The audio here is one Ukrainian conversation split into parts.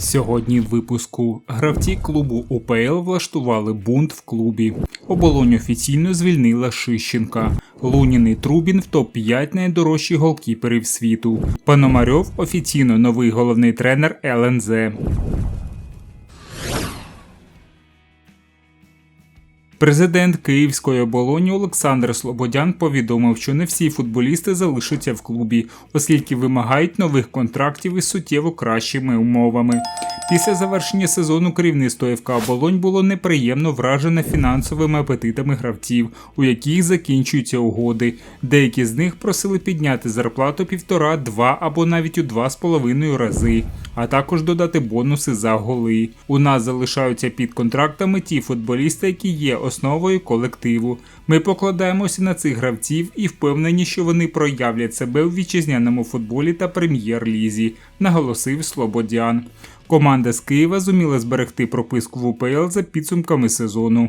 Сьогодні в випуску гравці клубу УПЛ влаштували бунт в клубі. Оболонь офіційно звільнила Шищенка. Лунін і Трубін в топ-5 найдорожчих голкіперів світу. Пономарьов офіційно новий головний тренер ЛНЗ. Президент Київської оболоні Олександр Слободян повідомив, що не всі футболісти залишаться в клубі, оскільки вимагають нових контрактів із суттєво кращими умовами. Після завершення сезону керівництво ФК Оболонь було неприємно вражене фінансовими апетитами гравців, у яких закінчуються угоди. Деякі з них просили підняти зарплату півтора, два або навіть у два з половиною рази, а також додати бонуси за голи. У нас залишаються під контрактами ті футболісти, які є основою колективу. Ми покладаємося на цих гравців і впевнені, що вони проявлять себе у вітчизняному футболі та прем'єр-лізі, наголосив Слободян. Команда з Києва зуміла зберегти прописку в УПЛ за підсумками сезону.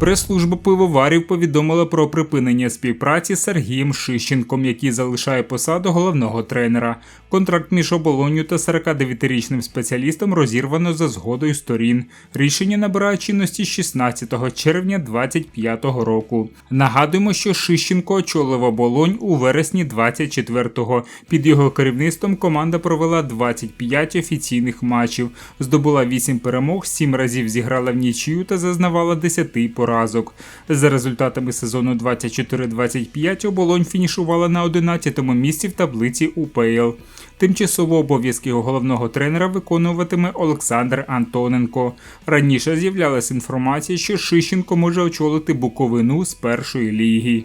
Прес-служба пивоварів повідомила про припинення співпраці з Сергієм Шищенком, який залишає посаду головного тренера. Контракт між оболонню та 49-річним спеціалістом розірвано за згодою сторін. Рішення набирає чинності 16 червня 2025 року. Нагадуємо, що Шищенко очолив оболонь у вересні 24-го. Під його керівництвом команда провела 25 офіційних матчів, здобула 8 перемог, 7 разів зіграла в нічию та зазнавала 10 поразок. За результатами сезону 24-25 оболонь фінішувала на 11-му місці в таблиці УПЛ. Тимчасово обов'язки головного тренера виконуватиме Олександр Антоненко. Раніше з'являлася інформація, що Шищенко може очолити Буковину з першої ліги.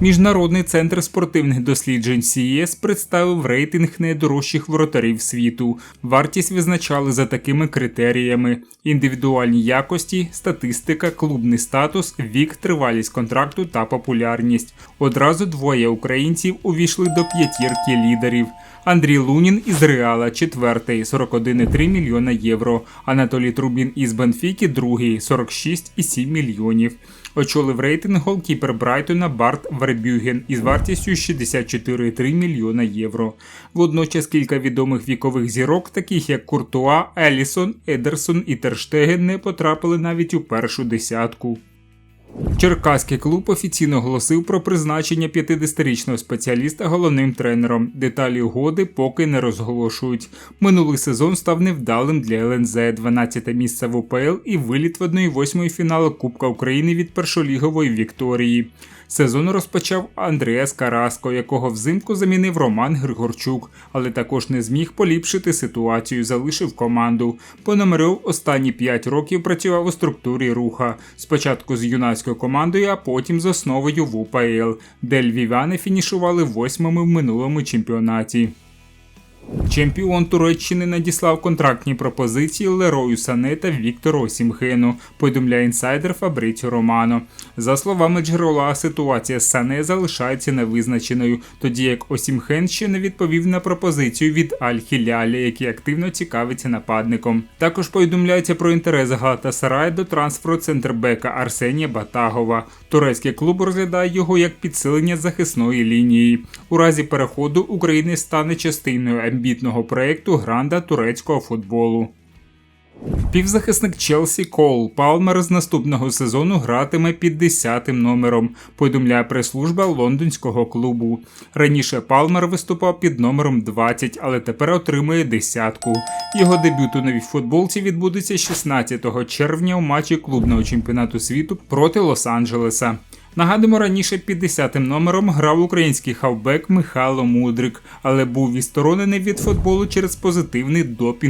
Міжнародний центр спортивних досліджень CES представив рейтинг найдорожчих воротарів світу. Вартість визначали за такими критеріями: індивідуальні якості, статистика, клубний статус, вік, тривалість контракту та популярність. Одразу двоє українців увійшли до п'ятірки лідерів. Андрій Лунін із Реала, четвертий, 41,3 мільйона євро. Анатолій Трубін із Бенфіки, другий, 46,7 мільйонів. Очолив рейтинг голкіпер Брайтона Барт Вербюген із вартістю 64,3 мільйона євро. Водночас кілька відомих вікових зірок, таких як Куртуа, Елісон, Едерсон і Терштеген, не потрапили навіть у першу десятку. Черкаський клуб офіційно оголосив про призначення 50-річного спеціаліста головним тренером. Деталі угоди поки не розголошують. Минулий сезон став невдалим для ЛНЗ, 12 місце в УПЛ і виліт в 1-8 фіналу Кубка України від першолігової Вікторії. Сезон розпочав Андреас Караско, якого взимку замінив Роман Григорчук, але також не зміг поліпшити ситуацію, залишив команду. Пономарьов останні 5 років працював у структурі руха. Спочатку з юнацькою командою, а потім з основою в УПЛ, де львів'яни фінішували восьмими в минулому чемпіонаті. Чемпіон Туреччини надіслав контрактні пропозиції Лерою Сане та Віктору Осімхену, повідомляє інсайдер Фабриціо Романо. За словами джерела, ситуація з Сане залишається невизначеною, тоді як Осімхен ще не відповів на пропозицію від Аль-Хілялі, який активно цікавиться нападником. Також повідомляється про інтерес Галатасарай до трансферу центрбека Арсенія Батагова. Турецький клуб розглядає його як підсилення захисної лінії. У разі переходу України стане частиною амбітного проєкту гранда турецького футболу. Півзахисник Челсі Кол Палмер з наступного сезону гратиме під 10-тим номером, повідомляє прес-служба лондонського клубу. Раніше Палмер виступав під номером 20, але тепер отримує десятку. Його дебют у новій футболці відбудеться 16 червня у матчі клубного чемпіонату світу проти Лос-Анджелеса. Нагадуємо, раніше під 10-тим номером грав український хавбек Михайло Мудрик, але був відсторонений від футболу через позитивний допінг.